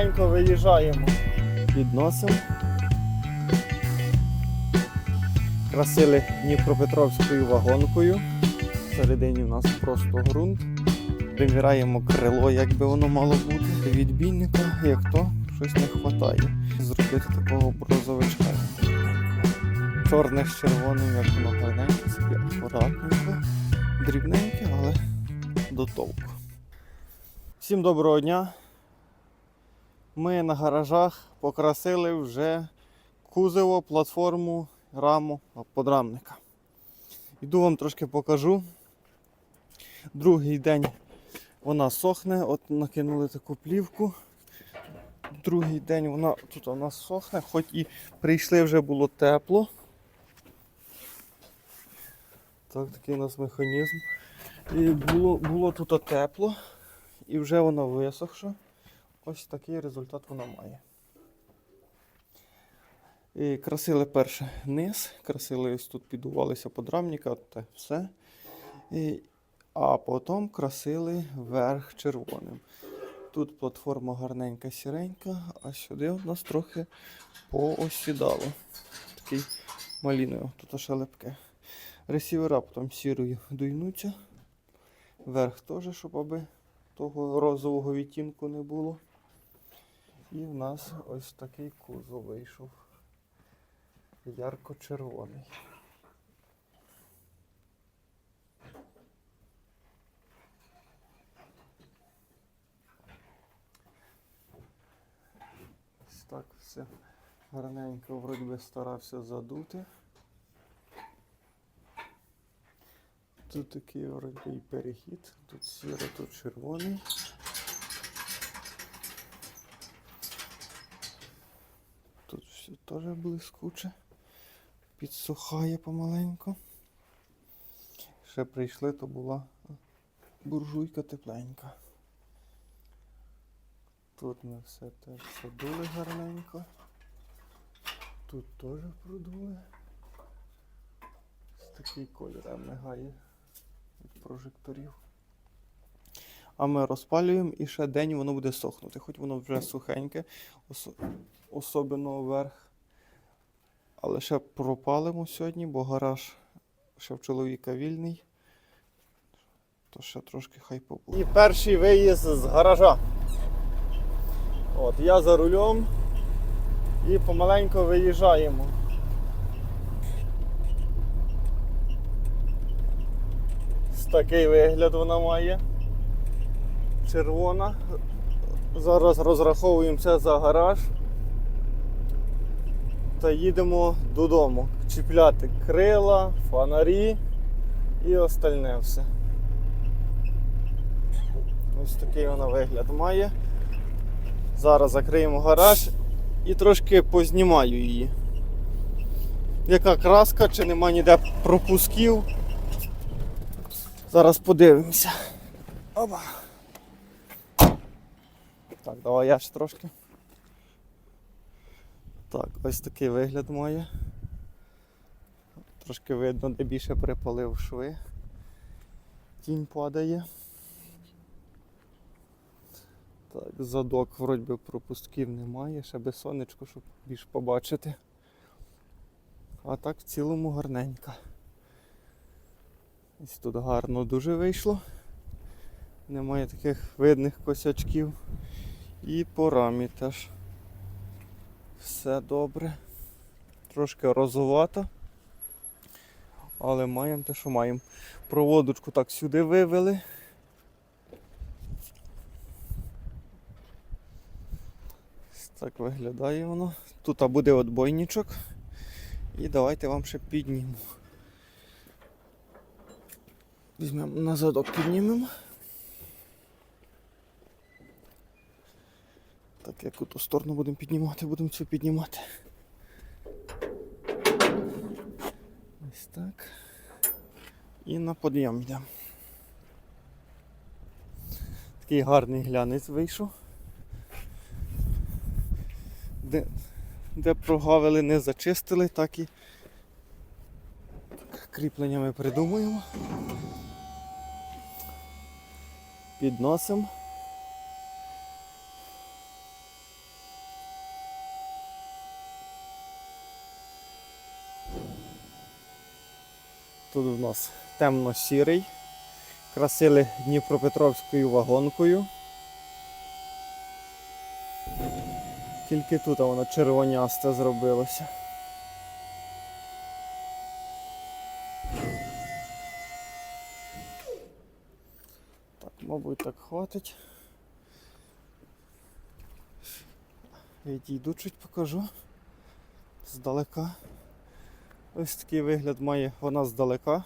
помаленьку виїжджаємо. Підносимо. Красили Дніпропетровською вагонкою. Всередині у нас просто ґрунт. Приміраємо крило, як би воно мало бути. Відбійника, як то, щось не вистачає. Зробити такого брозовичка. Чорне з червоним, як воно гарненьке, собі акуратненько, дрібненьке, але до толку. Всім доброго дня. Ми на гаражах покрасили вже кузово, платформу, раму подрамника. Іду вам трошки покажу. Другий день вона сохне, от накинули таку плівку. Другий день вона тут у нас сохне, хоч і прийшли вже було тепло. Так, такий у нас механізм. І було, було тут тепло, і вже воно висохше. Ось такий результат вона має. І красили перше низ, красили ось тут підувалися подрамника, те все. І, а потім красили верх червоним. Тут платформа гарненька сіренька, а сюди у нас трохи поосідало. Такий маліною, тут ще лепке. Ресівера потім сірою дуйнуться. Верх теж, щоб аби того розового відтінку не було. І в нас ось такий кузов вийшов. Ярко-червоний. Ось так все гарненько вроді би старався задути. Тут такий вроді перехід, тут сіро, тут червоний. Тут теж блискуче, підсухає помаленьку. Ще прийшли, то була буржуйка тепленька. Тут ми все теж продули гарненько. Тут теж продули. Ось такий колір а мигає від прожекторів. А ми розпалюємо і ще день воно буде сохнути. Хоч воно вже сухеньке, ос- особливо вверх. Але ще пропалимо сьогодні, бо гараж ще в чоловіка вільний. То ще трошки хай побуде. І перший виїзд з гаража. От, я за рулем і помаленьку виїжджаємо. Такий вигляд вона має. Червона. Зараз розраховуємося за гараж. Та їдемо додому. Чіпляти крила, фонарі і остальне все. Ось такий вона вигляд має. Зараз закриємо гараж і трошки познімаю її. Яка краска, чи нема ніде пропусків. Зараз подивимося. Опа. Так, давай я ще трошки. Так, ось такий вигляд має. Трошки видно, де більше припалив шви. Тінь падає. Так, задок вроді би пропусків немає, ще би сонечко, щоб більш побачити. А так в цілому гарненько. Ось тут гарно дуже вийшло. Немає таких видних косячків. І по рамі теж. Все добре. Трошки розувато. Але маємо те, що маємо. Проводочку так сюди вивели. Так виглядає воно. Тут буде отбойничок. І давайте вам ще підніму. Візьмемо на задок піднімемо. Так, яку ту сторону будемо піднімати, будемо цю піднімати. Ось так. І на подйом йдемо. Такий гарний глянець вийшов. Де, де прогавили, не зачистили, так і кріплення ми придумуємо. Підносимо. Тут у нас темно-сірий. Красили Дніпропетровською вагонкою. Тільки тут воно червонясте зробилося. Так, мабуть, так хватить. Відійду чуть покажу. Здалека. Ось такий вигляд має вона здалека.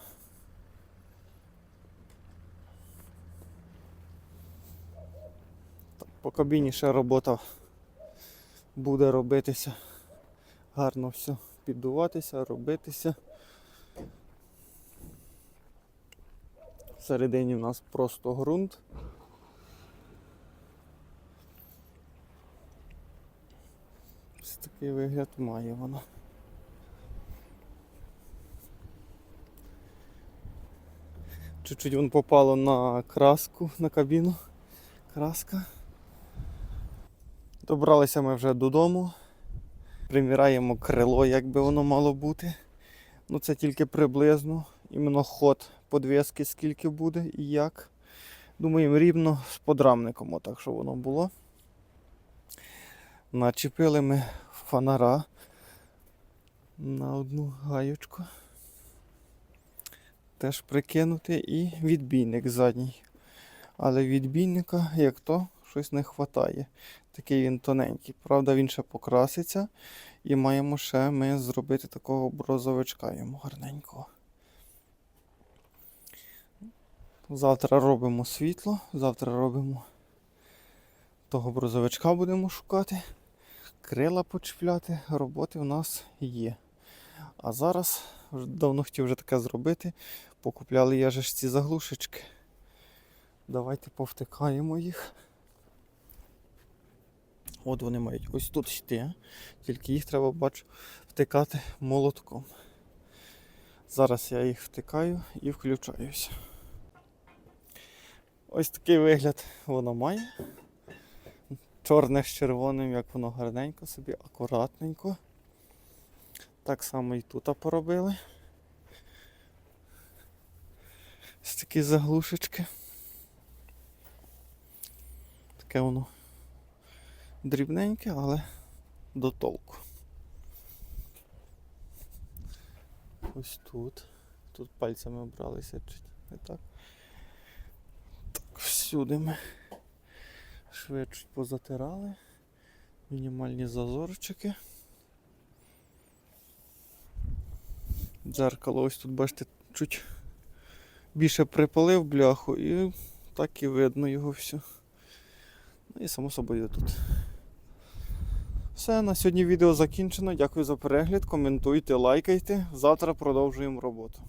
По кабіні ще робота буде робитися. Гарно все піддуватися, робитися. Всередині в нас просто ґрунт. Ось такий вигляд має вона. Чуть-чуть вон попало на краску, на кабіну. Краска. Добралися ми вже додому. Приміряємо крило, як би воно мало бути. Ну це тільки приблизно. Іменно ход подвіски, скільки буде і як. Думаємо, рівно з подрамником, отак, що воно було. Начепили ми фонара на одну гаючку. Теж прикинути і відбійник задній. Але відбійника, як то, щось не вистачає. Такий він тоненький. Правда, він ще покраситься. І маємо ще ми зробити такого брозовичка йому гарненького. Завтра робимо світло, завтра робимо того брозовичка будемо шукати, крила почіпляти, роботи в нас є. А зараз давно хотів вже таке зробити. Покупляли я же ж ці заглушечки. Давайте повтикаємо їх. От вони мають ось тут йти, тільки їх треба бачу втикати молотком. Зараз я їх втикаю і включаюся. Ось такий вигляд воно має. Чорне з червоним, як воно гарненько собі, акуратненько. Так само і тут поробили. Ось такі заглушечки. Таке воно дрібненьке, але до толку. Ось тут. Тут пальцями бралися чуть не так. Так, всюди ми шви чуть позатирали. Мінімальні зазорчики. Дзеркало ось тут, бачите, чуть більше припалив бляху і так і видно його все. Ну і само собою тут. Все, на сьогодні відео закінчено. Дякую за перегляд. Коментуйте, лайкайте. Завтра продовжуємо роботу.